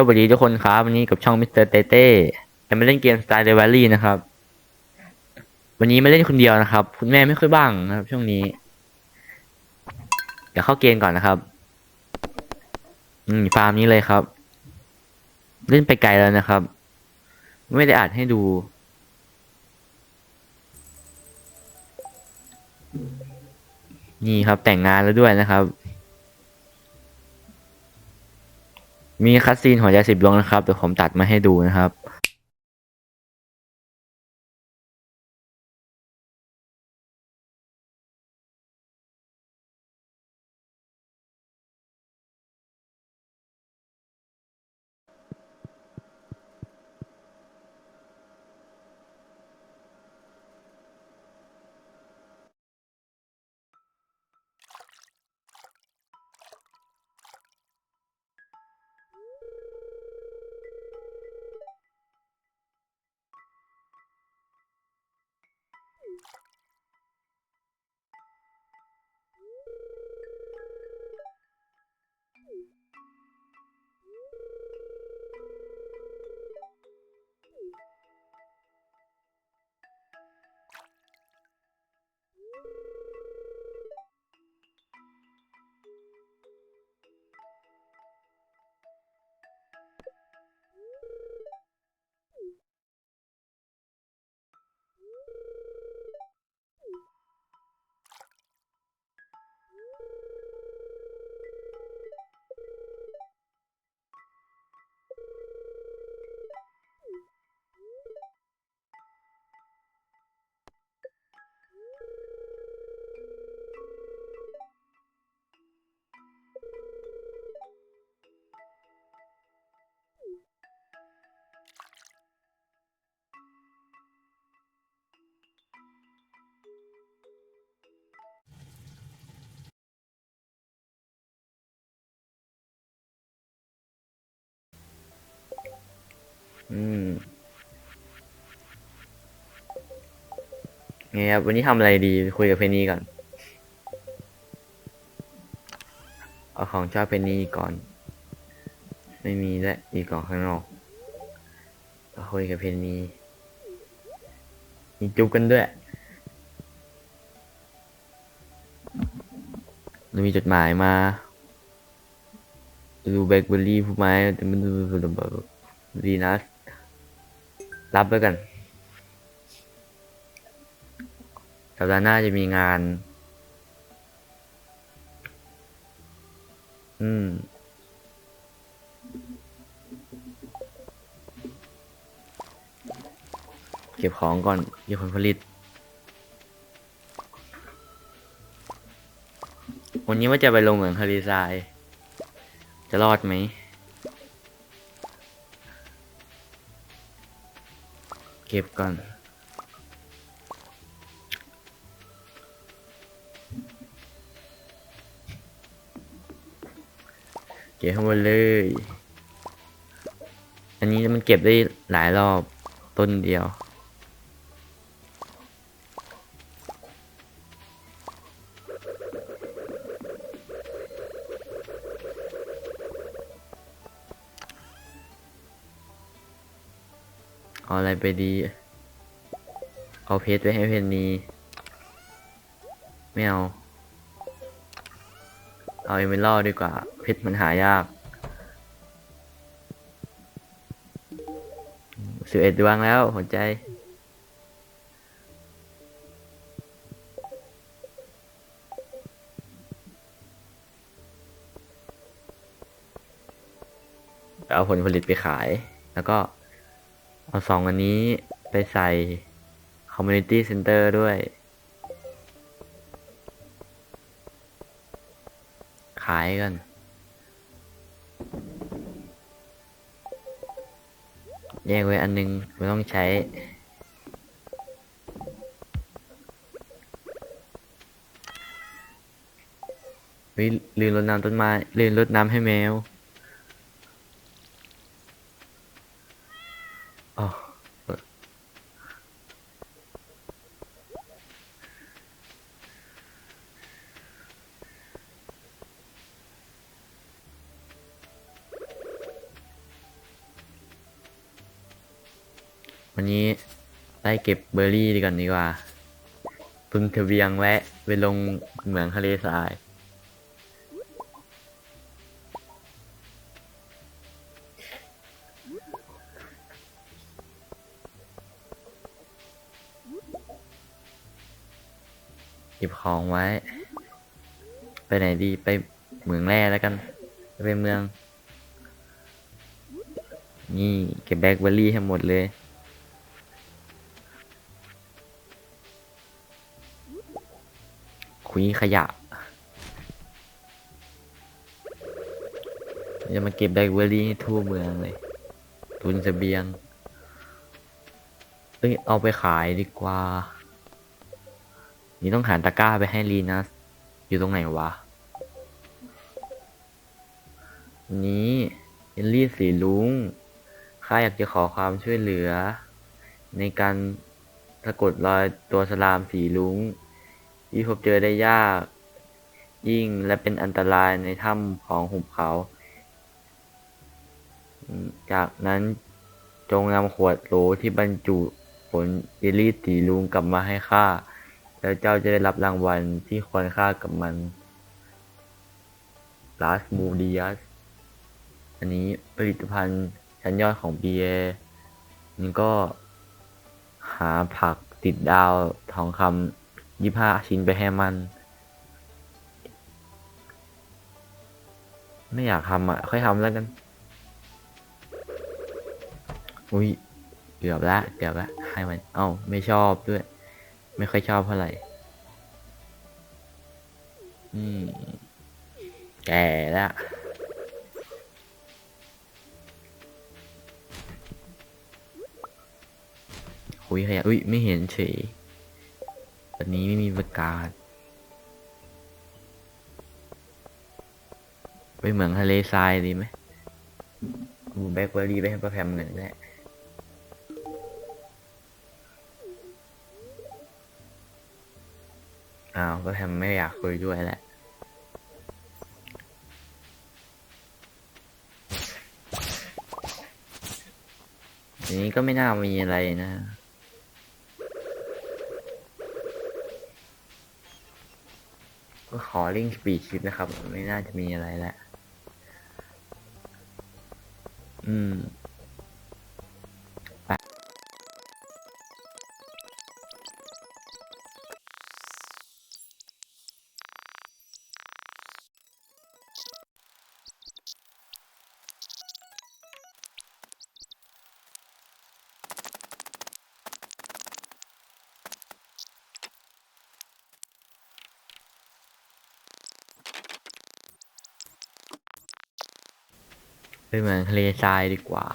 สวัสดีทุกคนครับวันนี้กับช่องมิสเตอร์เต้เต้จะมาเล่นเกมสไตล์เดว l ลี่นะครับ วันนี้มาเล่นคนเดียวนะครับ คุณแม่ไม่ค่อยบ้างนะครับ ช่วงนี้ เดี๋ยวเข้าเกมก่อนนะครับ อืมฟาร์มนี้เลยครับ เล่นไปไกลแล้วนะครับ ไม่ได้อัดให้ดู นี่ครับแต่งงานแล้วด้วยนะครับ มีคัตซีนหัวใจสิบดวงนะครับเดี๋ยวผมตัดมาให้ดูนะครับ ไงครับวันนี้ทำอะไรดีคุยกับเพนนีก่อนเอาของเจ้าเพนนีก่อน ไม่มีและมีกล่องข้างนอกก็คุยกับเพนนีมีจุบกันด้วยแล้วมีจดหมายมาดูแบล็คเบอร์รี่ผู้ไม้แต่มันดูดีนัสรับไว้กัน สัปดาห์หน้าจะมีงาน อืม เก็บของก่อนเก็บผลผลิต วันนี้ว่าจะไปลงเหมืองทะเลทราย จะรอดไหมเก็บก่อน เก็บข้างบนเลย อันนี้มันเก็บได้หลายรอบต้นเดียว เอาอะไรไปดี เอาเพชรไปให้เพนนีไม่เอา เอาเอเมอรัลดีกว่า เพชรมันหายากสิบเอ็ดดวงแล้วหัวใจ เอาผลผลิตไปขาย แล้วก็ เอาสองอันนี้ไปใส่ Community Center ด้วยายกัน แยกไว้อันนึงไม่ต้องใช้ เฮ้ยลืมรดน้ำต้นไม้ลืมรดน้ำให้แมว ก็บเบอร์รี่ดีก่อนดีกว่าตุนเทเบียงแวะไปลงเหมืองทะเลทราย เก็บของไว้ ไปไหนดีไปเหมืองแร่แล้วกัน ไปเมือง นี่เก็บแบล็คเบอร์รี่ให้หมดเลย ยขยะจะมาเก็บแบล็คเบอร์รี่ให้ทั่วเมืองเลยตุนเสบียง เอ้ย เอาไปขายดีกว่า นี่ต้องหาตะกร้าไปให้ลีนัส อยู่ตรงไหนวะ นี้เอลลี่สีลุงข้าอยากจะขอความช่วยเหลือ ในการสะกดรอยตัวสลามสีลุง ที่พบเจอได้ยาก ยิ่งและเป็นอันตรายในถ้ำของหุบเขา จากนั้นจงนำขวดโหลที่บรรจุผลเอลี่ตีลุงกลับมาให้ข้าแล้วเจ้าจะได้รับรางวัลที่ควรค่ากับมัน Last m o v i a s อันนี้ผลิตภัณฑ์ชั้นยอดของ BA นี่ก็หาผักติดดาวทองคำ ยี่ห้าชิ้นไปให้มัน ไม่อยากทำอะ ค่อยทำแล้วกัน อุ้ยเกือบละเกือบละให้มัน เอ้า ไม่ชอบด้วย ไม่ค่อยชอบเท่าไหร่อืมแก่แล้วหุยขยะอุ้ย ไม่เห็นเฉย วันนี้ไม่มีประกาศ ไปเหมืองทะเลทรายดีไหมดูแบล็คเบอรี่ไปให้ป้าแพมหนึ่งแหละอ้าวก็แพมไม่อยากคุยด้วยแหละทีนี้ก็ไม่น่ามีอะไรนะ ก็ขอลิงก์สปีดชิปนะครับ ไม่น่าจะมีอะไรแล้ว อืม ไปเหมืองทะเลทรายดีกว่า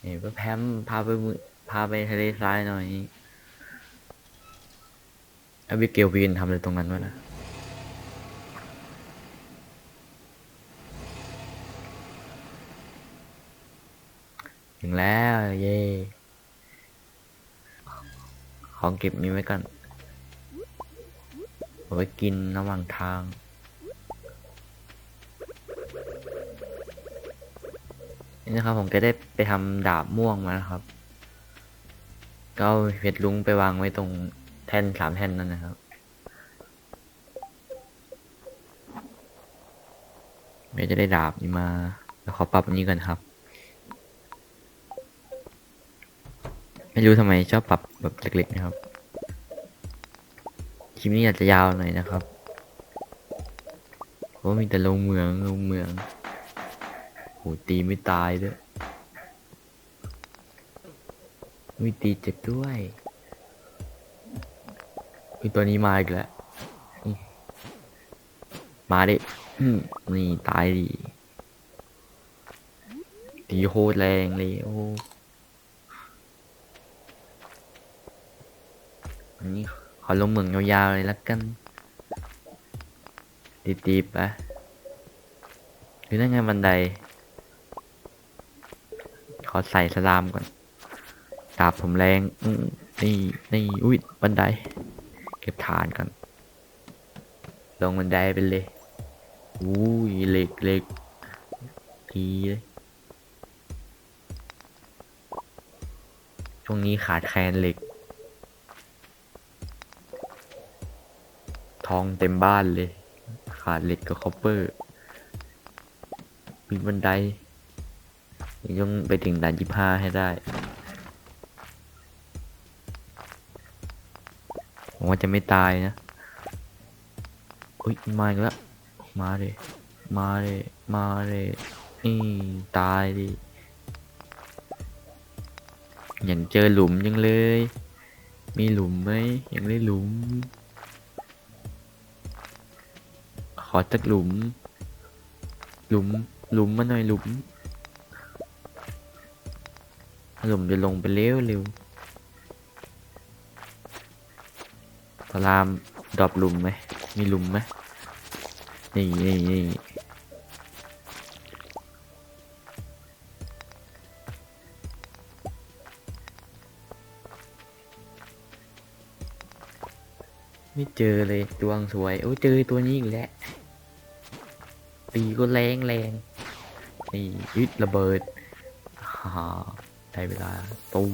เนี่ก็แพมพาไปพาไปทะเลทรายหน่อยอบิเกลวีนทำอะไรตรงนั้นวะนะถึงแล้ว เย่ของเก็บนี้ไว้ก่อนเอาไว้กินระหว่างทาง นี่นะครับ ผมก็ได้ไปทำดาบม่วงมานะครับ ก็เอาเพชรลุงไปวางไว้ตรงแท่นสามแท่นนั่นนะครับเดี๋ยวจะได้ดาบนี้มาแล้วขอปรับอันนี้ก่อนครับ ไม่รู้ทำไมชอบปรับแบบเล็กๆนะครับคลิปนี้อาจจะยาวหน่อยนะครับเพราะมีแต่ลงเมืองลงเมือง หตีไม่ตายด้วยมีตีเจ็บด้วยมีตัวนี้มาอีกแล้ว มาดินี่ตายดิตีโคตรแรงเลยโอ้อันนี้ขอลงเหมืองยาวๆเลยละกัน ตีๆไปหรือนั่นไงบันได อใส่สลามก่อนดาบผมแรงนี่นี่อุ้ยบันได เก็บฐานก่อนลงบันไดไปเลยอุ้ยเหล็กเหล็กดีเลยช่วงนี้ขาดแคลนเหล็ก ทองเต็มบ้านเลย ขาดเหล็กกับคอปเปอร์มีบันได ยังต้องไปถึงด่านยี่ห้าให้ได้ผมว่าจะไม่ตายนะอุ้ยมาอีกแล้วมาเลยมาเลยมาเลยนี่ตายดิอย่างเจอหลุมยังเลย มีหลุมไหมยังได้หลุม ขอจักหลุม หลุมหลุมมาหน่อยหลุม หลุมจะลงไปเร็วเร็วพลามดรอปหลุมไหมมีหลุมไหมนี่นี่นี่ไม่เจอเลยดวงสวยโอ้เจอตัวนี้อีกแล้วตีก็แรงแรงนี่ยึดระเบิดฮ่า ได้เวลาตุ้ม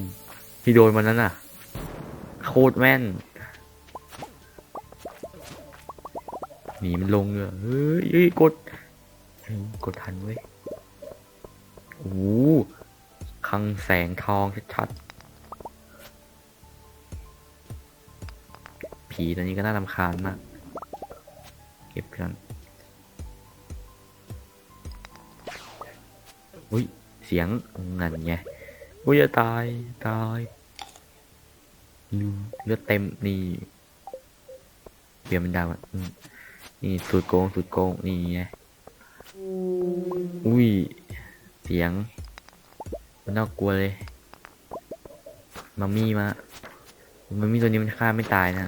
ที่โดนมันนั้นน่ะ โคตรแม่นหนีมันลงเลยเฮ้ยเฮ้ยกดกดทันเว้ยโอ้คังแสงทองชัดๆผีตัวนี้ก็น่ารำคาญมากเก็บกันอุ้ย เสียงนั่นไง อุ้ยจะตาย ตายเลือดเต็มนี่เปลี่ยนมันดาวอะนี่สุดโกงสุดโกงนี่ไงอุ้ย เสียงมันน่ากลัวเลยมามี่มามามี่ตัวนี้มันฆ่าไม่ตายนะ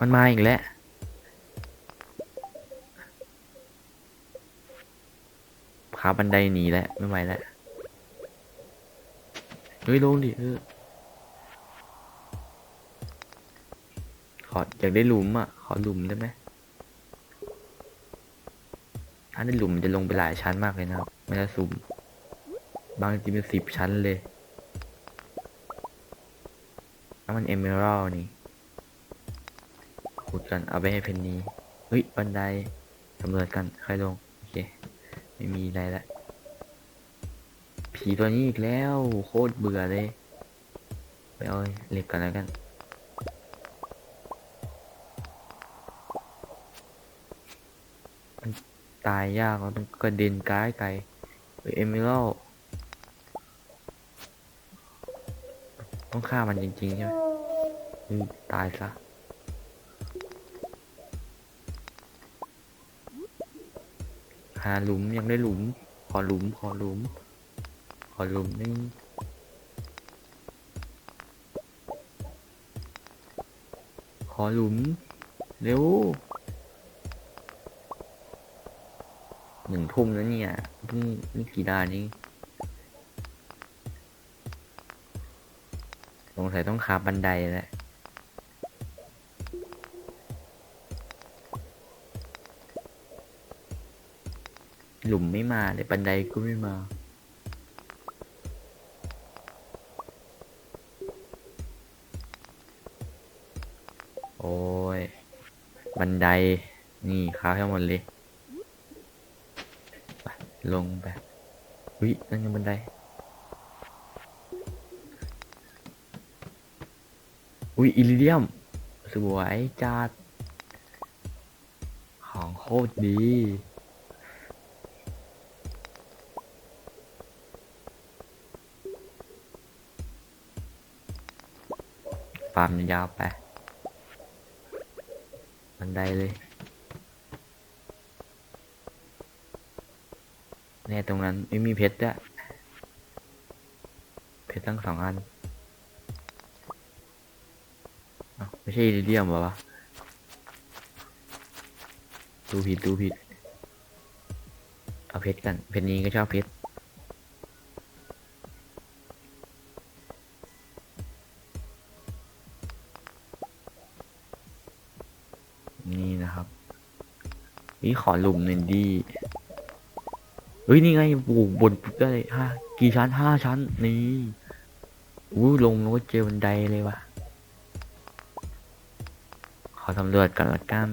มันมาอีกแล้วขาบันไดหนีแล้วไม่ไหวแล้ว เฮ้ยลงดิเออขออยากได้หลุมอะ ขอหลุมได้ไหมถ้าได้หลุมมันจะลงไปหลายชั้นมากเลยนะครับไม่ได้สุ่ม บางทีเป็นสิบชั้นเลยถ้ามันเอเมอรัลนี่ขุดกันเอาไปให้เพนนีเฮ้ยบันไดสำรวจกันใค่อยลง โอเค ไม่มีอะไรละ ผีตัวนี้อีกแล้ว โคตรเบื่อเลย ไปเอาเหล็กกันแล้วกันตายยากเราต้องกระเด็นไกลไกลเฮ้ยเอมิโลต้องฆ่ามันจริงๆใช่ไหมตายซะหาหลุมยังได้หลุม ขอหลุม ขอหลุม อหลุมนึงขอหลุม เร็วหนึ่งทุ่มแล้วเนี่ยเพิ่งนี่กี่ดานี้สงสัยต้องขาบันไดแล้วหลุมไม่มาเลยบันไดก็ไม่มา อ้ย บันได นี่ค้าให้หมดเลยไปลงไปวินั่นยังบันได อุ้ยอิลิเดียม สวยจัด ของโคตรดีฟาร์มยาวไป นไดเลยแน่ตรงนั้นไม่มีเพชรด้วยเพชรตั้งสองอันอไม่ใช่อิริเดียมหรอวะดูผิดดูผิด เอาเพชรกันเพชรนี้ก็ชอบเพชร นี่ขอลุมหนึ่งดีเฮ้ยนี่ไงปูบนได้ห้ากี่ชั้นห้าชั้นนี่อู้ลงแล้วก็เจอบันไดเลยว่ะ ขอสำรวจก่อนละกัน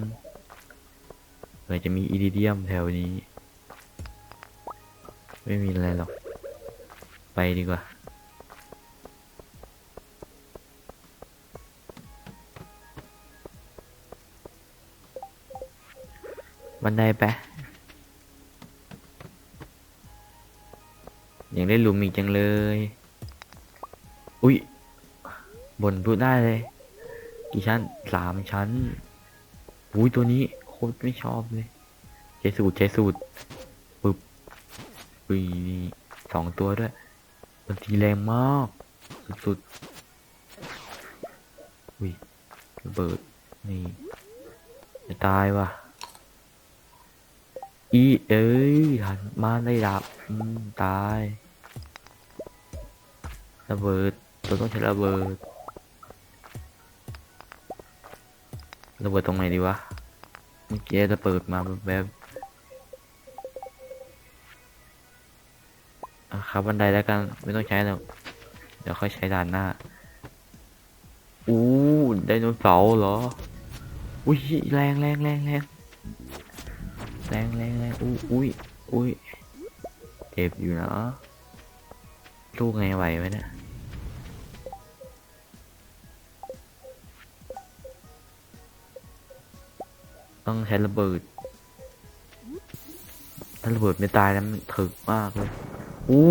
เผื่อจะมีอิริเดียมแถวนี้ ไม่มีอะไรหรอก ไปดีกว่า บันไดไปยังได้หลุมอีกจังเลย อุ้ยบนพูดได้เลย กี่ชั้นสามชั้นอุ้ยตัวนี้โคตรไม่ชอบเลยใช้สูตรใช้สูตรปึ๊บปุยสองตัวด้วย มันตีแรงมาก สุดๆอุ้ยระเบิดนี่จะตายว่ะ อีเอ้ยหันมาได้ดับตายระเบิดตัวต้องใช้ระเบิดระเบิดตรงไหนดีวะเมื่อกี้ระเบิดมาแบบครับบันไดแล้วกันไม่ต้องใช้หรอกเดี๋ยวค่อยใช้ด่านหน้าอู้ไดโนเสาร์เหรออุ้ยแรงแรงแรงแรง แรงแรงแรงอุ้ยอุ้ยอุ้ยเจ็บอยู่นะลูกไงไหวไหมเนี่ยต้องใช้ระเบิด ถ้าระเบิดไม่ตายแล้วมันถึกมากเลยอู้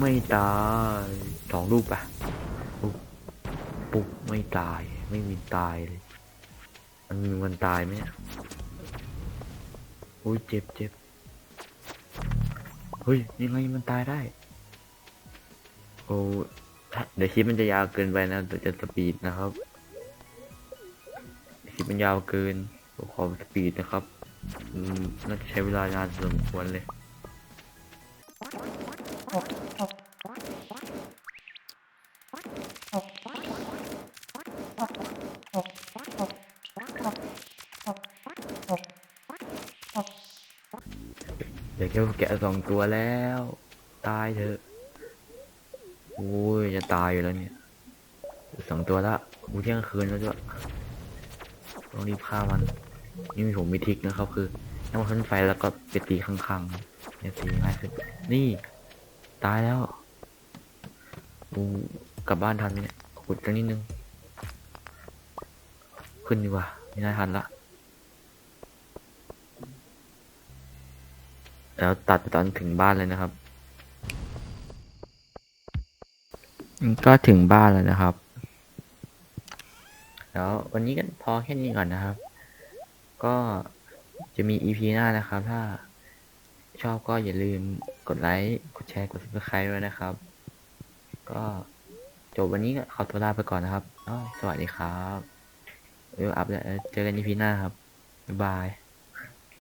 ไม่ตายสองลูกปะปุ๊บปุ๊บไม่ตาย ไม่มีตายเลย มันมีวันตายไหมเนี่ยอุ้ยเจ็บเจ็บเฮ้ยยังไงมันตายได้ โอ้เดี๋ยวคลิปมันจะยาวเกินไปนะเดี๋ยวจะสปีดนะครับคลิปมันยาวเกินขอสปีดนะครับอืมน่าจะใช้เวลานานสมควรเลย เดี๋ยวแค่แกะสองตัวแล้ว ตายเถอะโอ้ยจะตายอยู่แล้วเนี่ยสองตัวละอูเที่ยงคืนแล้วด้วยต้องรีบฆ่ามัน นี่มีผมมีทิกนะครับ คือถ้ามันขึ้นไฟแล้วก็ไปตีข้างๆครับเนี่ยตีง่ายขึ้นนี่ ตายแล้วอูกลับบ้านทันไหมเนี่ยขุดกันนิดนึง ขึ้นดีกว่า ไม่น่าทันละ แล้วตัดไปตอนถึงบ้านเลยนะครับก็ถึงบ้านแล้วนะครับ แล้ววันนี้ก็พอแค่นี้ก่อนนะครับ ก็จะมี EP หน้านะครับ ถ้าชอบก็อย่าลืมกดไลค์ กดแชร์ กด subscribe ด้วยนะครับ ก็จบวันนี้ก็ขอตัวลาไปก่อนนะครับ สวัสดีครับเอออัพแล้วเจอกัน EP หน้าครับ บ๊ายบาย